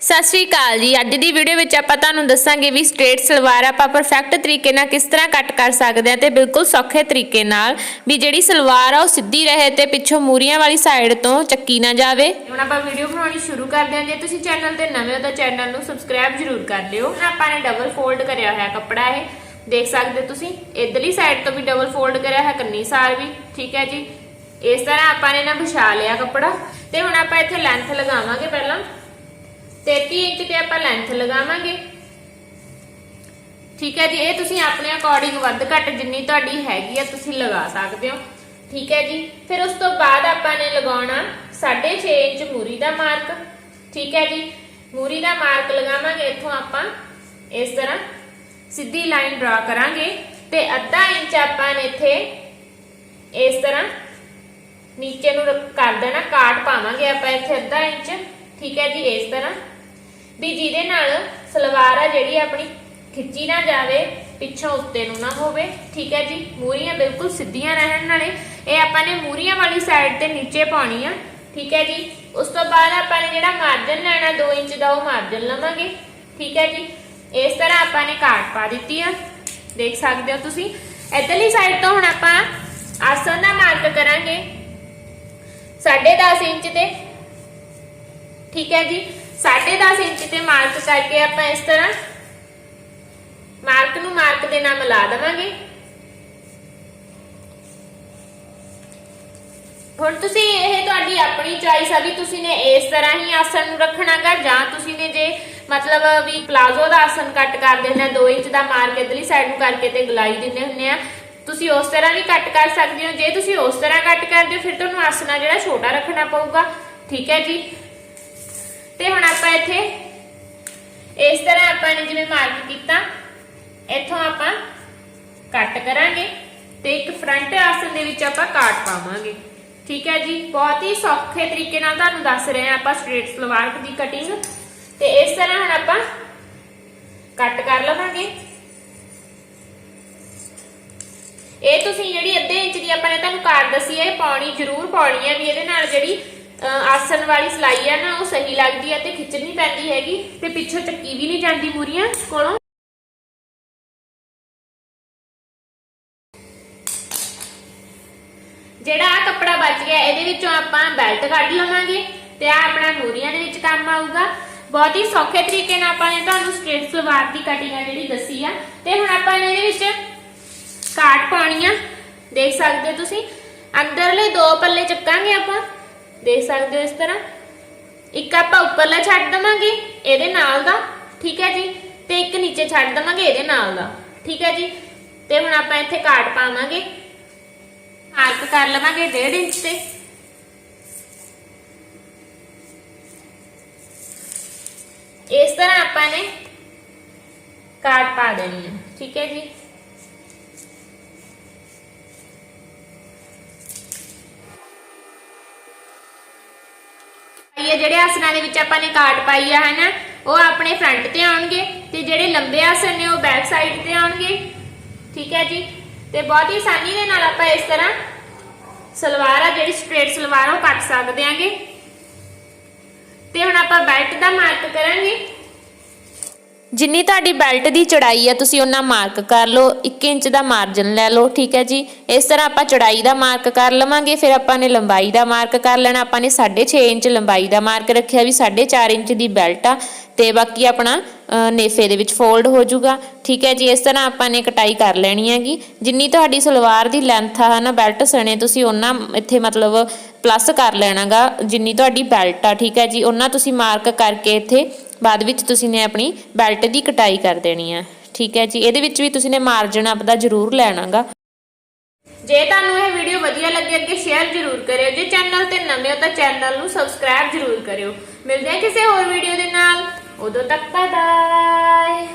ਸਤਿ ਸ਼੍ਰੀ ਅਕਾਲ ਜੀ। ਅੱਜ ਦੀ ਵੀਡੀਓ ਵਿੱਚ ਆਪਾਂ ਤੁਹਾਨੂੰ ਦੱਸਾਂਗੇ ਵੀ ਸਟ੍ਰੇਟ ਸਲਵਾਰ ਆਪਾਂ ਪਰਫੈਕਟ ਤਰੀਕੇ ਨਾਲ ਕਿਸ ਤਰ੍ਹਾਂ ਕੱਟ ਕਰ ਸਕਦੇ ਹਾਂ ਤੇ ਬਿਲਕੁਲ ਸੌਖੇ ਤਰੀਕੇ ਨਾਲ ਵੀ ਜਿਹੜੀ ਸਲਵਾਰ ਆ ਉਹ ਸਿੱਧੀ ਰਹੇ ਤੇ ਪਿੱਛੋਂ ਮੂਰੀਆਂ ਵਾਲੀ ਸਾਈਡ ਤੋਂ ਚੱਕੀ ਨਾ ਜਾਵੇ। ਹੁਣ ਆਪਾਂ ਵੀਡੀਓ ਬਣਾਉਣੀ ਸ਼ੁਰੂ ਕਰਦੇ ਹਾਂ। ਜੇ ਤੁਸੀਂ ਚੈਨਲ ਤੇ ਨਵੇਂ ਹੋ ਤਾਂ ਚੈਨਲ ਨੂੰ ਸਬਸਕ੍ਰਾਈਬ ਜ਼ਰੂਰ ਕਰ ਲਿਓ। ਹੁਣ ਆਪਾਂ ਨੇ ਡਬਲ ਫੋਲਡ ਕਰਿਆ ਹੋਇਆ ਕੱਪੜਾ ਇਹ। ਦੇਖ ਸਕਦੇ ਹੋ ਤੁਸੀਂ, ਇਧਰਲੀ ਸਾਈਡ ਤੋਂ ਵੀ ਡਬਲ ਫੋਲਡ ਕਰਿਆ ਹੈ ਕੰਨੀ ਸਾਰ ਵੀ, ਠੀਕ ਹੈ ਜੀ। ਇਸ ਤਰ੍ਹਾਂ ਆਪਾਂ ਨੇ ਨਾ ਵਿਛਾ ਲਿਆ ਕੱਪੜਾ। ਤੇ ਹੁਣ ਆਪਾਂ ਇੱਥੇ ਲੈਂਥ ਲਗਾਵਾਂਗੇ ਪਹਿਲਾਂ। 33 ਇੰਚ ਤੇ ਆਪਾਂ ਲੈਂਥ ਲਗਾਵਾਂਗੇ। ਠੀਕ ਹੈ ਜੀ, ਇਹ ਤੁਸੀਂ ਆਪਣੇ ਅਕੋਰਡਿੰਗ ਵੱਧ ਘੱਟ ਜਿੰਨੀ ਤੁਹਾਡੀ ਹੈਗੀ ਆ, ਤੁਸੀਂ ਲਗਾ ਸਕਦੇ ਹੋ। ਠੀਕ ਹੈ ਜੀ, ਫਿਰ ਉਸ ਤੋਂ ਬਾਅਦ ਆਪਾਂ ਨੇ ਲਗਾਉਣਾ 6.5 ਇੰਚ ਮੂਰੀ ਦਾ ਮਾਰਕ। ਠੀਕ ਹੈ ਜੀ, ਮੂਰੀ ਦਾ ਮਾਰਕ ਲਗਾਵਾਂਗੇ, ਇੱਥੋਂ ਆਪਾਂ ਇਸ ਤਰ੍ਹਾਂ ਸਿੱਧੀ ਲਾਈਨ ਡਰਾ ਕਰਾਂਗੇ ਤੇ ਅੱਧਾ ਇੰਚ ਆਪਾਂ ਨੇ ਇੱਥੇ ਇਸ ਤਰ੍ਹਾਂ ਨੀਚੇ ਨੂੰ ਕਰ ਦੇਣਾ, ਕਾਟ ਪਾਵਾਂਗੇ ਆਪਾਂ ਇੱਥੇ ਅੱਧਾ ਇੰਚ। ਠੀਕ ਹੈ ਜੀ, ਇਸ ਤਰ੍ਹਾਂ ਵੀ ਜਿਹਦੇ ਨਾਲ ਸਲਵਾਰ ਆ ਜਿਹੜੀ ਆਪਣੀ ਖਿੱਚੀ ਨਾ ਜਾਵੇ, ਪਿੱਛੋਂ ਉੱਤੇ ਨੂੰ ਨਾ ਹੋਵੇ, ਠੀਕ ਹੈ ਜੀ? ਮੂਰੀਆਂ ਬਿਲਕੁਲ ਸਿੱਧੀਆਂ ਰਹਿਣ ਨਾਲੇ, ਇਹ ਆਪਾਂ ਨੇ ਮੂਰੀਆਂ ਵਾਲੀ ਸਾਈਡ ਤੇ ਨੀਚੇ ਪਾਉਣੀ ਆ, ਠੀਕ ਹੈ ਜੀ? ਉਸ ਤੋਂ ਬਾਅਦ ਆਪਾਂ ਨੇ ਜਿਹੜਾ ਮਾਰਜਨ ਲੈਣਾ 2 ਇੰਚ ਦਾ, ਉਹ ਮਾਰਜਨ ਲਵਾਂਗੇ, ਠੀਕ ਹੈ ਜੀ? ਇਸ ਤਰ੍ਹਾਂ ਆਪਾਂ ਨੇ ਕਾਟ ਪਾ ਦਿੱਤੀ ਆ। ਦੇਖ ਸਕਦੇ ਹੋ ਤੁਸੀਂ? ਇਧਰਲੀ ਸਾਈਡ ਤੋਂ ਹੁਣ ਆਪਾਂ ਆਸਨ ਦਾ ਮਾਰਕ ਕਰਾਂਗੇ 10.5 ਇੰਚ ਤੇ, ਠੀਕ ਹੈ ਜੀ? 10.5 ਇੰਚ ਤੇ ਮਾਰਕ ਕਰਕੇ ਆਪਾਂ ਇਸ ਤਰ੍ਹਾਂ ਮਾਰਕ ਨੂੰ ਮਾਰਕ ਦੇ ਨਾਲ ਮਿਲਾ ਦੇਵਾਂਗੇ। ਹੁਣ ਤੁਸੀਂ ਇਹ ਤੁਹਾਡੀ ਆਪਣੀ ਚੋਇਸ ਆ ਵੀ ਤੁਸੀਂ ਨੇ ਇਸ ਤਰ੍ਹਾਂ ਹੀ ਆਸਣ ਨੂੰ ਰੱਖਣਾਗਾ ਜਾਂ ਤੁਸੀਂ ਨੇ ਜੇ ਮਤਲਬ ਵੀ ਪਲਾਜ਼ੋ ਦਾ ਆਸਣ ਕੱਟ ਕਰਦੇ ਹੁੰਦੇ ਆ 2 ਇੰਚ ਦਾ ਮਾਰਕ ਇਧਰਲੀ ਸਾਈਡ ਨੂੰ ਕਰਕੇ ਤੇ ਗਲਾਈ ਦਿੰਦੇ ਹੁੰਦੇ ਆ। ਤੁਸੀਂ ਉਸ ਤਰ੍ਹਾਂ ਵੀ ਕੱਟ ਕਰ ਸਕਦੇ ਹੋ। ਜੇ ਤੁਸੀਂ ਉਸ ਤਰ੍ਹਾਂ ਕੱਟ ਕਰਦੇ ਹੋ, ਫਿਰ ਤੁਹਾਨੂੰ ਆਸਣਾ ਜਿਹੜਾ ਛੋਟਾ ਰੱਖਣਾ ਪਊਗਾ। ਠੀਕ ਹੈ ਜੀ। ਇੱਥੇ ਇਸ ਤਰ੍ਹਾਂ ਆਪਾਂ ਨੇ ਜਿਵੇਂ ਮਾਰਕ ਕੀਤਾ, ਇੱਥੋਂ ਆਪਾਂ ਕੱਟ ਕਰਾਂਗੇ ਤੇ ਇੱਕ ਫਰੰਟ ਆਸਨ ਦੇ ਵਿੱਚ ਆਪਾਂ ਕਾਟ ਪਾਵਾਂਗੇ। ਠੀਕ ਹੈ ਜੀ? ਬਹੁਤ ਹੀ ਸੌਖੇ ਤਰੀਕੇ ਨਾਲ ਤੁਹਾਨੂੰ ਦੱਸ ਰਹੇ ਹਾਂ ਆਪਾਂ ਸਟ੍ਰੇਟ ਸਲਵਾਰ ਦੀ ਕਟਿੰਗ ਤੇ ਇਸ ਤਰ੍ਹਾਂ ਹੁਣ ਆਪਾਂ ਕੱਟ ਕਰ ਲਵਾਂਗੇ। ਇਹ ਤੁਸੀਂ ਜਿਹੜੀ ਅੱਧੇ ਇੰਚ ਦੀ ਆਪਾਂ ਨੇ ਤੁਹਾਨੂੰ ਕਾਰ ਦੱਸੀ ਹੈ, ਇਹ ਪਾਉਣੀ ਜ਼ਰੂਰ ਪਾਉਣੀ ਹੈ ਵੀ ਇਹਦੇ ਨਾਲ ਜਿਹੜੀ ਆਸਣ ਵਾਲੀ ਸਲਾਈ ਹੈ ਨਾ, ਉਹ ਸਹੀ ਲੱਗਦੀ ਹੈ ਤੇ ਖਿੱਚਣੀ ਪੈਂਦੀ ਹੈਗੀ, ਤੇ ਪਿੱਛੋਂ ਚੱਕੀ ਵੀ ਨਹੀਂ ਜਾਂਦੀ ਮੂਰੀਆਂ ਕੋਲੋਂ। ਜਿਹੜਾ ਆ ਕੱਪੜਾ ਬਚ ਗਿਆ, ਇਹਦੇ ਵਿੱਚੋਂ ਆਪਾਂ ਬੈਲਟ ਕੱਢ ਲਵਾਂਗੇ, ਤੇ ਆ ਆਪਣਾ ਮੂਰੀਆਂ ਦੇ ਵਿੱਚ ਕੰਮ ਆਊਗਾ। ਬਹੁਤ ਹੀ ਸੌਖੇ ਤਰੀਕੇ ਨਾਲ ਆਪਾਂ ਨੇ ਤੁਹਾਨੂੰ ਸਟ੍ਰੇਟ ਸਲਵਾਰ ਦੀ ਕਟਿੰਗ ਆ ਜਿਹੜੀ ਦੱਸੀ ਆ। ਤੇ ਹੁਣ ਆਪਾਂ ਇਹਦੇ ਵਿੱਚ ਕਾਟ ਪਾਉਣੀ ਆ, ਦੇਖ ਸਕਦੇ ਹੋ ਤੁਸੀਂ। ਅੰਦਰਲੇ ਦੋ ਪੱਲੇ ਚੱਕਾਂਗੇ ਆਪਾਂ। ਦੇਖ ਸਕਦੇ ਹੋ ਇਸ ਤਰ੍ਹਾਂ। ਇੱਕ ਆਪਾਂ ਉੱਪਰਲਾ ਛੱਡ ਦਵਾਂਗੇ, ਇਹਦੇ ਨਾਲ ਦਾ, ਠੀਕ ਹੈ ਜੀ? ਤੇ ਇੱਕ ਨੀਚੇ ਛੱਡ ਦਵਾਂਗੇ, ਇਹਦੇ ਨਾਲ ਦਾ, ਠੀਕ ਹੈ ਜੀ? ਤੇ ਹੁਣ ਆਪਾਂ ਇੱਥੇ ਕਾਟ ਪਾਵਾਂਗੇ। ਮਾਰਕ ਕਰ ਲਵਾਂਗੇ 1.5 ਇੰਚ ਤੇ। ਇਸ ਤਰ੍ਹਾਂ ਆਪਾਂ ਨੇ ਕਾਟ ਪਾ ਦੇਣੀ ਹੈ ਠੀਕ ਹੈ ਜੀ? ਇਹ ਜਿਹੜੇ ਆਸਨਾਂ ਦੇ ਵਿੱਚ ਆਪਾਂ ਨੇ ਕਾਟ ਪਾਈ ਆ, ਹਨਾ, ਉਹ ਆਪਣੇ ਫਰੰਟ ਤੇ ਆਉਣਗੇ ਤੇ ਜਿਹੜੇ ਲੰਬੇ ਆਸਣ ਨੇ, ਉਹ ਬੈਕ ਸਾਈਡ ਤੇ ਆਉਣਗੇ। ਠੀਕ ਹੈ ਜੀ? ਤੇ ਬਹੁਤ ਹੀ ਆਸਾਨੀ ਦੇ ਨਾਲ ਆਪਾਂ ਇਸ ਤਰ੍ਹਾਂ ਸਲਵਾਰ ਆ, ਜਿਹੜੀ ਸਟ੍ਰੇਟ ਸਲਵਾਰ, ਉਹ ਕੱਟ ਸਕਦੇ ਆਂਗੇ। ਤੇ ਹੁਣ ਆਪਾਂ ਬੈਲਟ ਦਾ ਮਾਰਕ ਕਰਾਂਗੇ। ਜਿੰਨੀ ਤੁਹਾਡੀ ਬੈਲਟ ਦੀ ਚੜਾਈ ਆ, ਤੁਸੀਂ ਉਹਨਾਂ ਮਾਰਕ ਕਰ ਲਓ 1 ਇੰਚ ਦਾ ਮਾਰਜਨ ਲੈ ਲਓ, ਠੀਕ ਹੈ ਜੀ। ਇਸ ਤਰ੍ਹਾਂ ਆਪਾਂ ਚੜਾਈ ਦਾ ਮਾਰਕ ਕਰ ਲਵਾਂਗੇ, ਫਿਰ ਆਪਾਂ ਨੇ ਲੰਬਾਈ ਦਾ ਮਾਰਕ ਕਰ ਲੈਣਾ, ਆਪਾਂ ਨੇ 6.5 ਇੰਚ ਲੰਬਾਈ ਦਾ ਮਾਰਕ ਰੱਖਿਆ ਵੀ 4.5 ਇੰਚ ਦੀ ਬੈਲਟ ਆ, ਤੇ ਬਾਕੀ ਆਪਣਾ ਨੇਫੇ ਦੇ ਵਿੱਚ ਫੋਲਡ ਹੋ ਜਾਊਗਾ, ਠੀਕ ਹੈ ਜੀ। ਇਸ ਤਰ੍ਹਾਂ ਆਪਾਂ ਨੇ ਕਟਾਈ ਕਰ ਲੈਣੀ ਹੈਗੀ। ਜਿੰਨੀ ਤੁਹਾਡੀ ਸਲਵਾਰ ਦੀ ਲੈਂਥ ਆ, ਹਨਾ, ਬੈਲਟ ਸਣੇ, ਤੁਸੀਂ ਉਹਨਾਂ ਇੱਥੇ ਮਤਲਬ ਪਲੱਸ ਕਰ ਲੈਣਾਗਾ, ਜਿੰਨੀ ਤੁਹਾਡੀ ਬੈਲਟ ਆ, ਠੀਕ ਹੈ ਜੀ। ਉਹਨਾਂ ਤੁਸੀਂ ਮਾਰਕ ਕਰਕੇ ਇੱਥੇ ਬਾਅਦ ਵਿੱਚ ਤੁਸੀਂ ਨੇ ਆਪਣੀ ਬੈਲਟ ਦੀ ਕਟਾਈ ਕਰ ਦੇਣੀ ਆ। ਠੀਕ ਹੈ ਜੀ, ਇਹਦੇ ਵਿੱਚ ਵੀ ਤੁਸੀਂ ਨੇ ਮਾਰਜਨ ਆਪਦਾ ਜ਼ਰੂਰ ਲੈਣਾਗਾ। ਜੇ ਤੁਹਾਨੂੰ ਇਹ ਵੀਡੀਓ ਵਧੀਆ ਲੱਗੇ ਅੱਗੇ ਸ਼ੇਅਰ ਜ਼ਰੂਰ ਕਰਿਓ। ਜੇ ਚੈਨਲ ਤੇ ਨਵੇਂ ਹੋ ਤਾਂ ਚੈਨਲ ਨੂੰ ਸਬਸਕ੍ਰਾਈਬ ਜ਼ਰੂਰ ਕਰਿਓ। ਮਿਲਦੇ ਹਾਂ ਕਿਸੇ ਹੋਰ ਵੀਡੀਓ ਦੇ ਨਾਲ। ਉਦੋਂ ਤੱਕ ਬਾਏ ਬਾਏ।